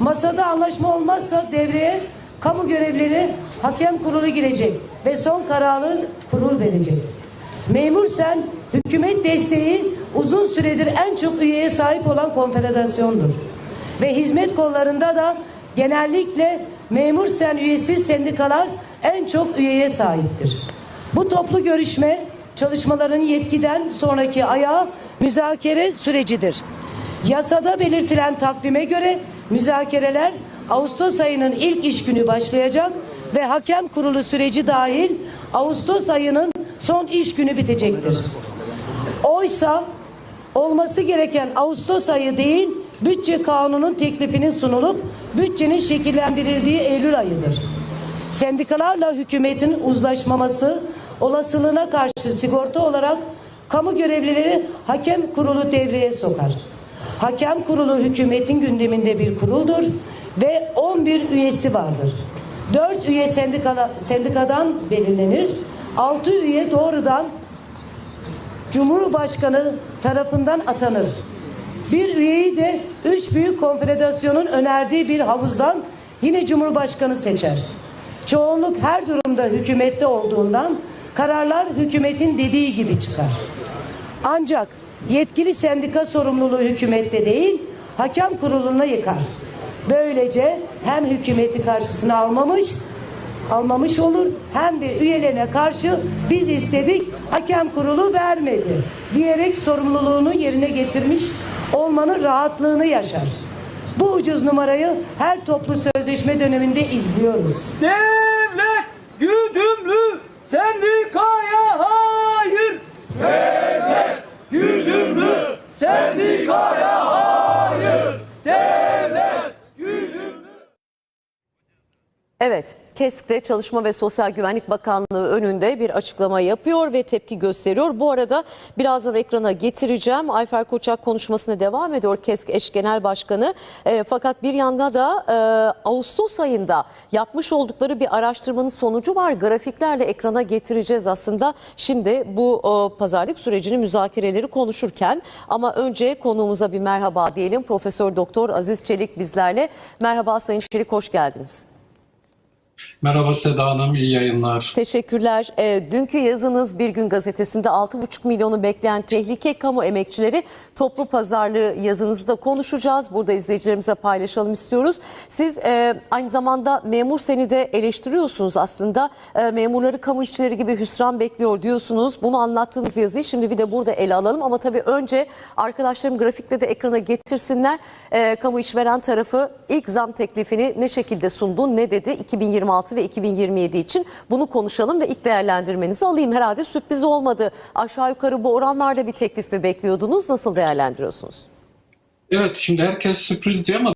Masada anlaşma olmazsa devreye kamu görevleri hakem kurulu girecek ve son kararı kurul verecek. Memur sen hükümet desteği uzun süredir en çok üyeye sahip olan konfederasyondur. Ve hizmet kollarında da genellikle memur sen üyesiz sendikalar en çok üyeye sahiptir. Bu toplu görüşme çalışmaların yetkiden sonraki ayağı müzakere sürecidir. Yasada belirtilen takvime göre müzakereler Ağustos ayının ilk iş günü başlayacak ve hakem kurulu süreci dahil Ağustos ayının son iş günü bitecektir. Oysa olması gereken Ağustos ayı değil, bütçe kanunun teklifinin sunulup bütçenin şekillendirildiği Eylül ayıdır. Sendikalarla hükümetin uzlaşmaması olasılığına karşı sigorta olarak kamu görevlileri hakem kurulu devreye sokar. Hakem kurulu hükümetin gündeminde bir kuruldur ve 11 üyesi vardır. 4 üye sendikala, sendikadan belirlenir. 6 üye doğrudan Cumhurbaşkanı tarafından atanır. Bir üyeyi de üç büyük konfederasyonun önerdiği bir havuzdan yine Cumhurbaşkanı seçer. Çoğunluk her durumda hükümette olduğundan kararlar hükümetin dediği gibi çıkar. Ancak yetkili sendika sorumluluğu hükümette değil, hakem kuruluna yıkar. Böylece hem hükümeti karşısına almamış, almamış olur hem de üyelerine karşı biz istedik hakem kurulu vermedi diyerek sorumluluğunu yerine getirmiş olmanın rahatlığını yaşar. Bu ucuz numarayı her toplu sözleşme döneminde izliyoruz. Devlet Evet, KESK'te Çalışma ve Sosyal Güvenlik Bakanlığı önünde bir açıklama yapıyor ve tepki gösteriyor. Bu arada birazdan ekrana getireceğim. Ayfer Koçak konuşmasına devam ediyor KESK eş genel başkanı. E, fakat bir yanda da e, Ağustos ayında yapmış oldukları bir araştırmanın sonucu var. Grafiklerle ekrana getireceğiz aslında. Şimdi bu e, pazarlık sürecini müzakereleri konuşurken ama önce konuğumuza bir merhaba diyelim. Profesör Doktor Aziz Çelik bizlerle. Merhaba Sayın Çelik hoş geldiniz. Merhaba Seda Hanım, iyi yayınlar. Teşekkürler. E, dünkü yazınız Bir Gün Gazetesi'nde 6,5 milyonu bekleyen tehlike kamu emekçileri toplu pazarlığı yazınızı da konuşacağız. Burada izleyicilerimize paylaşalım istiyoruz. Siz e, aynı zamanda memur seni de eleştiriyorsunuz aslında. E, memurları kamu işçileri gibi hüsran bekliyor diyorsunuz. Bunu anlattığınız yazıyı şimdi bir de burada ele alalım. Ama tabii önce arkadaşlarım grafikle de ekrana getirsinler. E, kamu işveren tarafı ilk zam teklifini ne şekilde sundu, ne dedi 2026 ve 2027 için bunu konuşalım ve ilk değerlendirmenizi alayım. Herhalde sürpriz olmadı. Aşağı yukarı bu oranlarda bir teklif mi bekliyordunuz? Nasıl değerlendiriyorsunuz? Evet, şimdi herkes sürpriz diyor ama